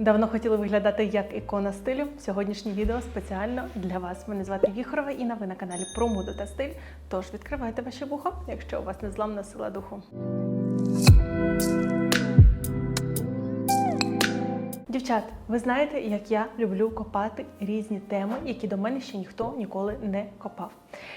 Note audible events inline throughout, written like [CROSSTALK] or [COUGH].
Давно хотіли виглядати як ікона стилю. Сьогоднішнє відео спеціально для вас. Мене звати Віхорова Інна, ви на каналі про моду та стиль. Тож відкривайте ваше вухо, якщо у вас незламна сила духу. Дівчат, ви знаєте, як я люблю копати різні теми, які до мене ще ніхто ніколи не копав.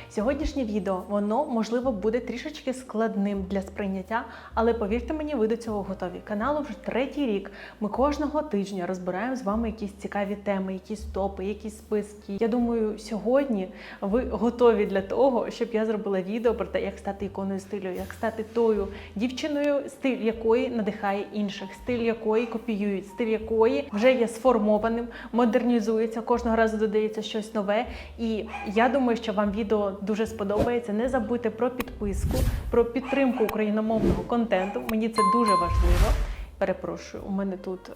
Сьогоднішнє відео воно можливо буде трішечки складним для сприйняття, але повірте мені, ви до цього готові. Каналу вже третій рік. Ми кожного тижня розбираємо з вами якісь цікаві теми, якісь топи, якісь списки. Я думаю, сьогодні ви готові для того, щоб я зробила відео про те, як стати іконою стилю, як стати тою дівчиною, стиль якої надихає інших, стиль якої копіюють, стиль якої вже є сформованим, модернізується, кожного разу додається щось нове. І я думаю, що вам відео дуже сподобається. Не забудьте про підписку, про підтримку україномовного контенту. Мені це дуже важливо. Перепрошую, у мене тут е,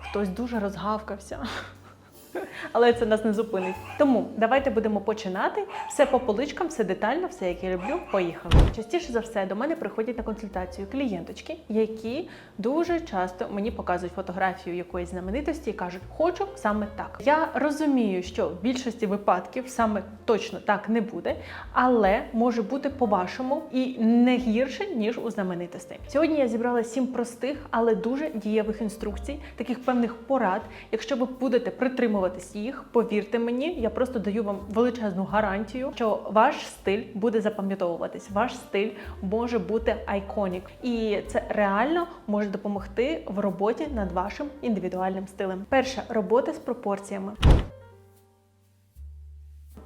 хтось дуже розгавкався. Але це нас не зупинить. Тому давайте будемо починати. Все по поличкам, все детально, все як я люблю. Поїхали. Частіше за все до мене приходять на консультацію клієнточки, які дуже часто мені показують фотографію якоїсь знаменитості і кажуть, хочу саме так. Я розумію, що в більшості випадків саме точно так не буде, але може бути по-вашому і не гірше ніж у знаменитостей. Сьогодні я зібрала сім простих, але дуже дієвих інструкцій, таких певних порад. Якщо ви будете притримуватись їх, повірте мені, я просто даю вам величезну гарантію, що ваш стиль буде запам'ятовуватись, ваш стиль може бути айконік, і це реально може допомогти в роботі над вашим індивідуальним стилем. Перша робота з пропорціями.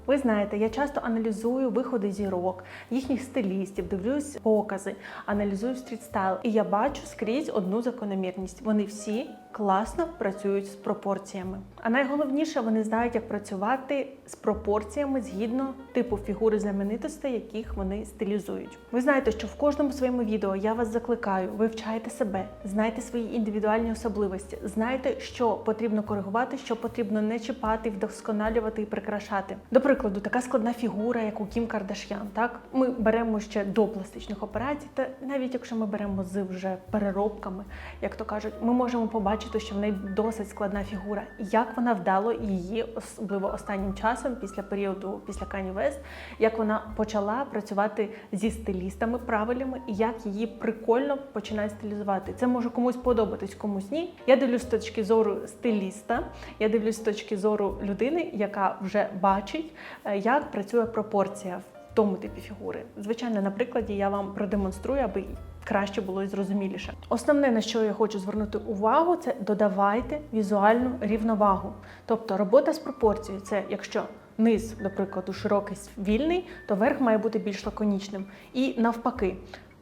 Ви знаєте, я часто аналізую виходи зірок, їхніх стилістів, дивлюсь покази, аналізую стрітстайл, і я бачу скрізь одну закономірність. Вони всі класно працюють з пропорціями. А найголовніше, вони знають, як працювати з пропорціями згідно типу фігури знаменитостей, яких вони стилізують. Ви знаєте, що в кожному своєму відео я вас закликаю, вивчайте себе, знайте свої індивідуальні особливості, знайте, що потрібно коригувати, що потрібно не чіпати, вдосконалювати і прикрашати. До прикладу, така складна фігура, як у Кім Кардаш'ян. Так ми беремо ще до пластичних операцій, та навіть якщо ми беремо з вже переробками, як то кажуть, ми можемо побачити, що в неї досить складна фігура. Як вона вдало її, особливо останнім часом, після періоду після Kanye West, як вона почала працювати зі стилістами правильними, і як її прикольно починають стилізувати. Це може комусь подобатись, комусь ні. Я дивлюсь з точки зору стиліста, я дивлюсь з точки зору людини, яка вже бачить, е, як працює пропорція в тому типі фігури. Звичайно, на прикладі я вам продемонструю, аби краще було і зрозуміліше. Основне, на що я хочу звернути увагу, це додавайте візуальну рівновагу. Тобто робота з пропорцією це якщо низ, до прикладу, широкий вільний, то верх має бути більш лаконічним. І навпаки.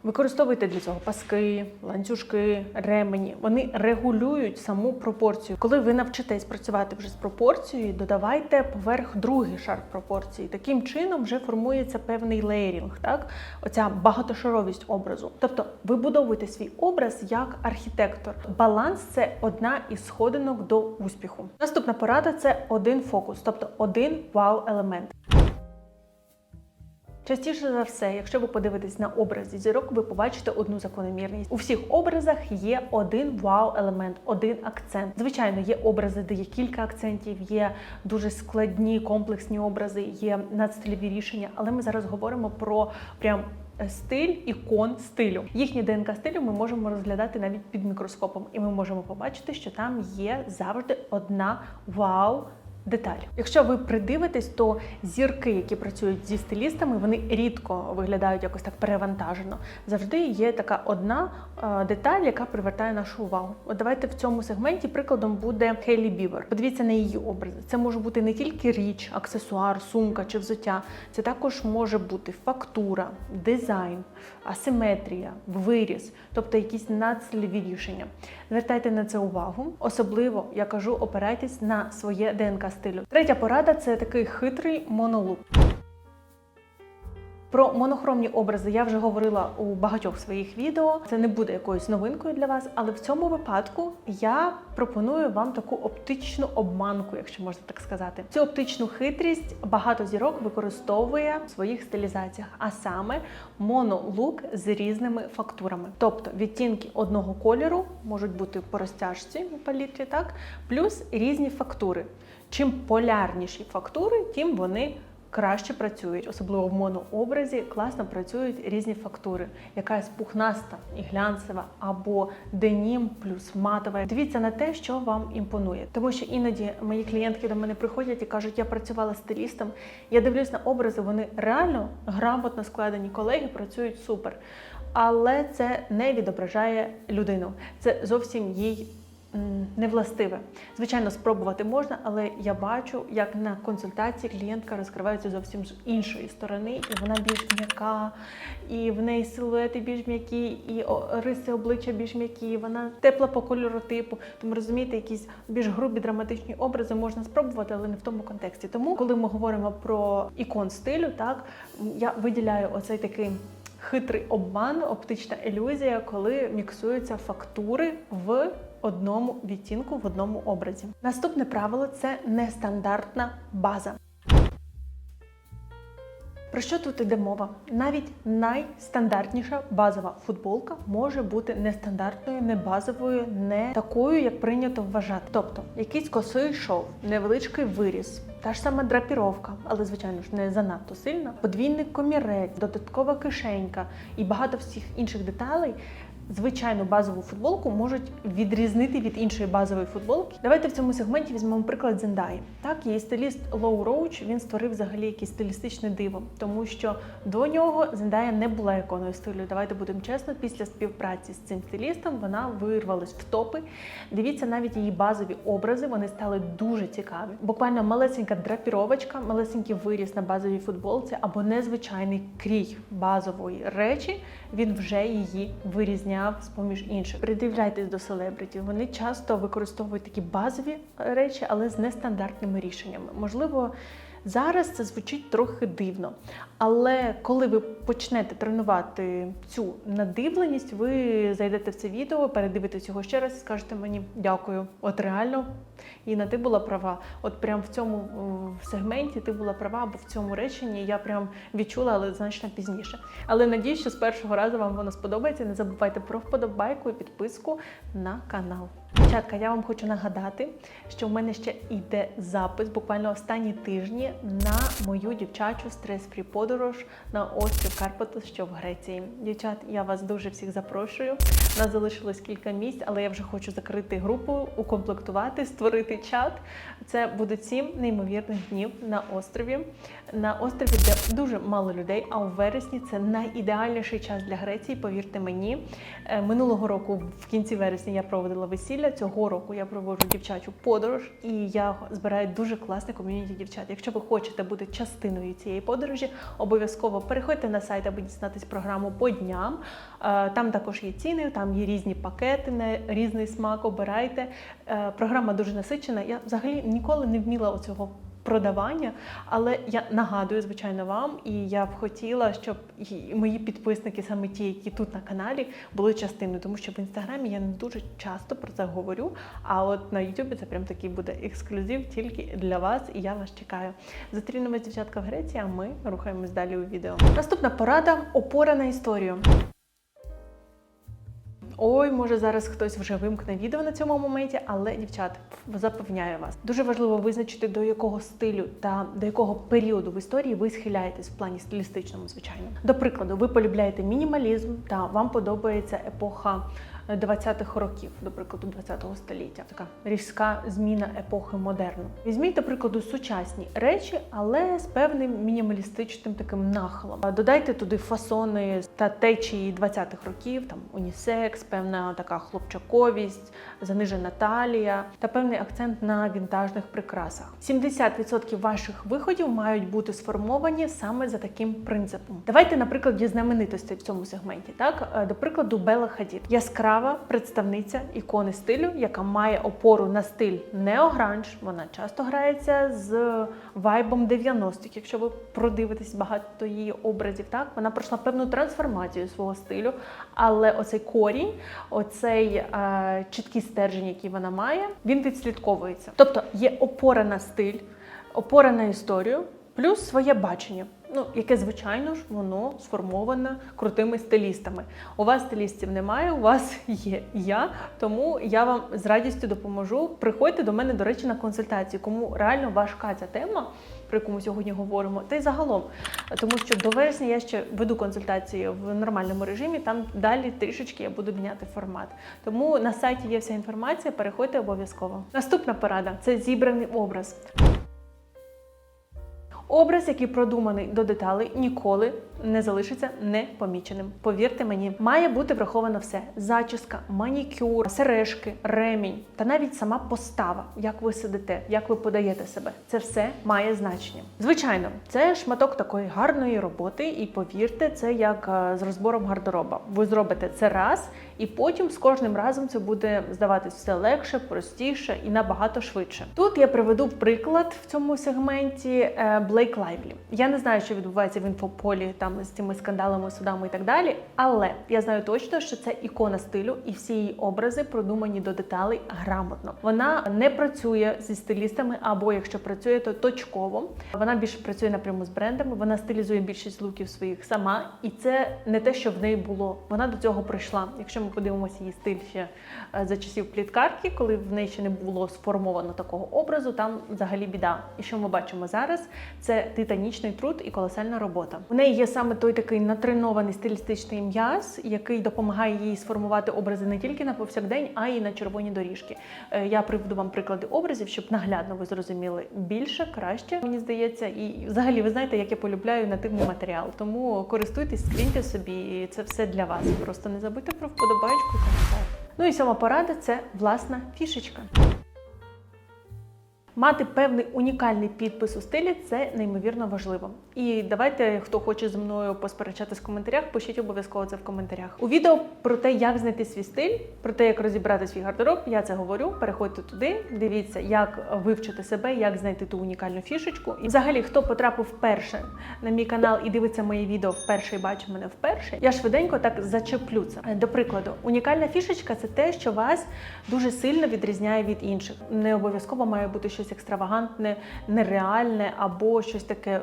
Використовуйте для цього паски, ланцюжки, ремені. Вони регулюють саму пропорцію. Коли ви навчитесь працювати вже з пропорцією, додавайте поверх другий шар пропорції. Таким чином вже формується певний леєрінг, так? Оця багатошаровість образу. Тобто ви будовуєте свій образ як архітектор. Баланс це одна із сходинок до успіху. Наступна порада це один фокус, тобто один вау-елемент. Частіше за все, якщо ви подивитесь на образи зірок, ви побачите одну закономірність. У всіх образах є один вау-елемент, один акцент. Звичайно, є образи, де є кілька акцентів, є дуже складні комплексні образи, є надстильові рішення. Але ми зараз говоримо про прям. Стиль ікон стилю. Їхній ДНК стилю ми можемо розглядати навіть під мікроскопом, і ми можемо побачити, що там є завжди одна вау деталь. Якщо ви придивитесь, то зірки, які працюють зі стилістами, вони рідко виглядають якось так перевантажено. Завжди є така одна е, деталь, яка привертає нашу увагу. От давайте в цьому сегменті прикладом буде Хейлі Бівер. Подивіться на її образи. Це може бути не тільки річ, аксесуар, сумка чи взуття. Це також може бути фактура, дизайн, асиметрія, виріз, тобто якісь надсліві рішення. Звертайте на це увагу. Особливо я кажу, опирайтесь на своє ДНК стилю. Третя порада це такий хитрий монолук. Про монохромні образи я вже говорила у багатьох своїх відео. Це не буде якоюсь новинкою для вас, але в цьому випадку я пропоную вам таку оптичну обманку, якщо можна так сказати. Цю оптичну хитрість багато зірок використовує в своїх стилізаціях, а саме монолук з різними фактурами. Тобто відтінки одного кольору можуть бути по розтяжці у палітрі, так плюс різні фактури. Чим полярніші фактури, тим вони краще працюють, особливо в монообразі класно працюють різні фактури. Якась пухнаста і глянцева або денім плюс матова. Дивіться на те, що вам імпонує. Тому що іноді мої клієнтки до мене приходять і кажуть, я працювала стилістом. Я дивлюсь на образи, вони реально грамотно складені. Колеги працюють супер. Але це не відображає людину. Це зовсім їй невластиве. Звичайно, спробувати можна, але я бачу, як на консультації клієнтка розкривається зовсім з іншої сторони, і вона більш м'яка, і в неї силуети більш м'які, і риси обличчя більш м'які, вона тепла по кольору типу. Тому розумієте, якісь більш грубі драматичні образи можна спробувати, але не в тому контексті. Тому, коли ми говоримо про ікон стилю, так я виділяю оцей такий. Хитрий обман, оптична ілюзія, коли міксуються фактури в одному відтінку, в одному образі. Наступне правило це нестандартна база. Про що тут іде мова? Навіть найстандартніша базова футболка може бути нестандартною, не базовою, не такою, як прийнято вважати. Тобто якийсь косий шов, невеличкий виріс, та ж сама драпіровка, але звичайно ж не занадто сильна, подвійний комірець, додаткова кишенька і багато всіх інших деталей. Звичайну базову футболку можуть відрізнити від іншої базової футболки. Давайте в цьому сегменті візьмемо приклад Зендаї. Так, її стиліст Лоу Роуч він створив взагалі якесь стилістичне диво, тому що до нього Зендая не була іконою стилю. Давайте будемо чесно, після співпраці з цим стилістом вона вирвалась в топи. Дивіться, навіть її базові образи вони стали дуже цікаві. Буквально малесенька драпіровочка, малесенький виріс на базовій футболці або незвичайний крій базової речі. Він вже її вирізняв з поміж інших. Придивляйтесь до селебритів. Вони часто використовують такі базові речі, але з нестандартними рішеннями. Можливо. Зараз це звучить трохи дивно, але коли ви почнете тренувати цю надивленість, ви зайдете в це відео, передивитесь його ще раз і скажете мені дякую. От реально, Інна, ти була права. От прям в цьому в сегменті ти була права, або в цьому реченні я прям відчула, але значно пізніше. Але надіюсь, що з першого разу вам воно сподобається. Не забувайте про вподобайку і підписку на канал. Дівчатка, я вам хочу нагадати, що в мене ще йде запис буквально останні тижні на мою дівчачу стрес-фрі подорож на острів Карпатос, що в Греції. Дівчат, я вас дуже всіх запрошую. У Нас залишилось кілька місць, але я вже хочу закрити групу, укомплектувати, створити чат. Це будуть сім неймовірних днів на острові. На острові, де дуже мало людей, а у вересні це найідеальніший час для Греції. Повірте мені. Е, Минулого року, в кінці вересня, я проводила весілля. Цього року я проводжу дівчачу подорож, і я збираю дуже класне ком'юніті дівчат. Якщо ви хочете бути частиною цієї подорожі, обов'язково переходьте на сайт, аби дізнатись програму по дням. Е, Там також є ціни, там є різні пакети на різний смак. Обирайте. Е, Програма дуже насичена. Я взагалі ніколи не вміла оцього продавання, але я нагадую, звичайно, вам, і я б хотіла, щоб мої підписники, саме ті, які тут на каналі, були частиною, тому що в інстаграмі я не дуже часто про це говорю. А от на Ютубі це прям такий буде ексклюзив тільки для вас, і я вас чекаю. Зустрінемось, дівчатка в Греції, а ми рухаємось далі у відео. Наступна порада опора на історію. Ой, може зараз хтось вже вимкне відео на цьому моменті, але дівчат запевняю вас, дуже важливо визначити до якого стилю та до якого періоду в історії ви схиляєтесь в плані стилістичному, звичайно. До прикладу, ви полюбляєте мінімалізм та вам подобається епоха 20-х років, до прикладу, 20-го століття. Така різка зміна епохи модерну. Візьміть, до прикладу, сучасні речі, але з певним мінімалістичним таким нахилом. Додайте туди фасони та течії 20-х років, там унісекс, певна така хлопчаковість, занижена талія та певний акцент на вінтажних прикрасах. 70% ваших виходів мають бути сформовані саме за таким принципом. Давайте, наприклад, знаменитостей в цьому сегменті. Так, Е, до прикладу, Бела Хадід. Яскрава яскрава представниця ікони стилю, яка має опору на стиль неогранж. Вона часто грається з вайбом 90-х. Якщо ви продивитесь багато її образів, так вона пройшла певну трансформацію свого стилю, але оцей корінь, оцей е, чіткий стержень, який вона має, він відслідковується. Тобто є опора на стиль, опора на історію, плюс своє бачення. Ну, яке, звичайно ж, воно сформоване крутими стилістами. У вас стилістів немає, у вас [LAUGHS] є я, тому я вам з радістю допоможу. Приходьте до мене, до речі, на консультацію, кому реально важка ця тема, про яку ми сьогодні говоримо, та й загалом. Тому що до вересня я ще веду консультації в нормальному режимі, там далі трішечки я буду міняти формат. Тому на сайті є вся інформація, переходьте обов'язково. Наступна порада це зібраний образ. Образ, який продуманий до деталей, ніколи не залишиться непоміченим. Повірте мені, має бути враховано все: зачіска, манікюр, сережки, ремінь та навіть сама постава, як ви сидите, як ви подаєте себе. Це все має значення. Звичайно, це шматок такої гарної роботи, і повірте, це як е, з розбором гардероба. Ви зробите це раз, і потім з кожним разом це буде здаватись все легше, простіше і набагато швидше. Тут я приведу приклад в цьому сегменті е, Блейк Лайвлі. Я не знаю, що відбувається в інфополі там з цими скандалами, судами і так далі. Але я знаю точно, що це ікона стилю, і всі її образи продумані до деталей грамотно. Вона не працює зі стилістами, або якщо працює, то точково. Вона більше працює напряму з брендами. Вона стилізує більшість луків своїх сама, і це не те, що в неї було. Вона до цього прийшла. Якщо ми подивимося її стиль ще е, за часів пліткарки, коли в неї ще не було сформовано такого образу, там взагалі біда. І що ми бачимо зараз? Це титанічний труд і колосальна робота. У неї є саме той такий натренований стилістичний м'яз, який допомагає їй сформувати образи не тільки на повсякдень, а й на червоні доріжки. Е, Я приведу вам приклади образів, щоб наглядно ви зрозуміли більше, краще, мені здається. І взагалі, ви знаєте, як я полюбляю нативний матеріал. Тому користуйтесь, скріньте собі, це все для вас. Просто не забудьте про вподобайку. Ну і сьома порада це власна фішечка. Мати певний унікальний підпис у стилі це неймовірно важливо. І давайте, хто хоче зі мною посперечатись в коментарях, пишіть обов'язково це в коментарях. У відео про те, як знайти свій стиль, про те, як розібрати свій гардероб, я це говорю. Переходьте туди, дивіться, як вивчити себе, як знайти ту унікальну фішечку. І взагалі, хто потрапив вперше на мій канал і дивиться моє відео вперше і бачить мене вперше, я швиденько так зачеплю це. До прикладу, унікальна фішечка це те, що вас дуже сильно відрізняє від інших. Не обов'язково має бути щось екстравагантне, нереальне або щось таке.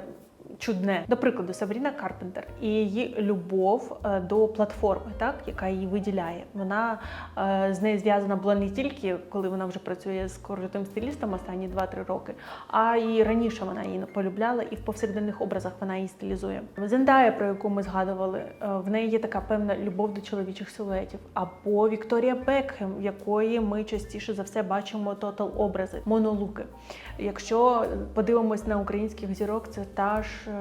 Чудне, до прикладу, Сабріна Карпентер і її любов е, до платформи, так яка її виділяє. Вона е, з нею зв'язана була не тільки коли вона вже працює з крутим стилістом останні 2-3 роки, а і раніше вона її полюбляла, і в повсякденних образах вона її стилізує. Зендая, про яку ми згадували, е, в неї є така певна любов до чоловічих силуетів. Або Вікторія Бекхем, в якої ми частіше за все бачимо тотал образи, монолуки. Якщо подивимось на українських зірок, це та ж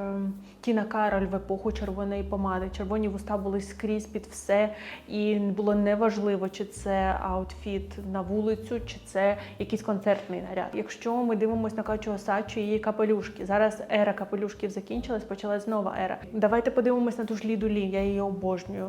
Тіна Кароль в епоху червоної помади. Червоні вуста були скрізь під все, і було неважливо, чи це аутфіт на вулицю, чи це якийсь концертний наряд. Якщо ми дивимося на Качу Осачу і її капелюшки, зараз ера капелюшків закінчилась, почалась нова ера. Давайте подивимось на ту ж Ліду Лі, я її обожнюю.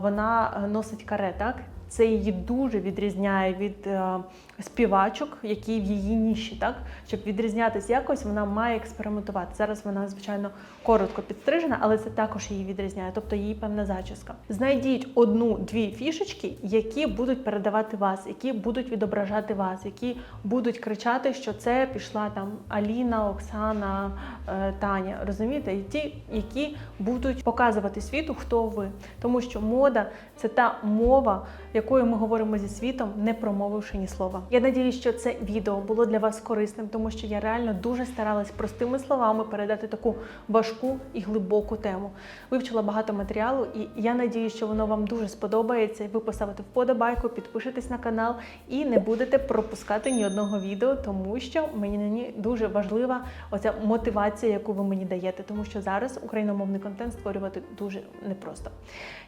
Вона носить каре, так? Це її дуже відрізняє від е, співачок, які в її ніші, так щоб відрізнятися якось, вона має експериментувати. Зараз вона, звичайно, коротко підстрижена, але це також її відрізняє, тобто її певна зачіска. Знайдіть одну-дві фішечки, які будуть передавати вас, які будуть відображати вас, які будуть кричати, що це пішла там Аліна, Оксана, е, Таня. Розумієте, і ті, які будуть показувати світу, хто ви, тому що мода це та мова, якою ми говоримо зі світом, не промовивши ні слова. Я надіюсь, що це відео було для вас корисним, тому що я реально дуже старалась простими словами передати таку важку і глибоку тему. Вивчила багато матеріалу, і я надіюсь, що воно вам дуже сподобається. Ви поставите вподобайку, підпишитесь на канал і не будете пропускати ні одного відео, тому що мені дуже важлива оця мотивація, яку ви мені даєте, тому що зараз україномовний контент створювати дуже непросто.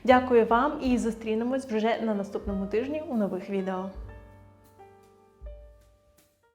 Дякую вам і зустрінемось вже на наступному тижні у нових відео.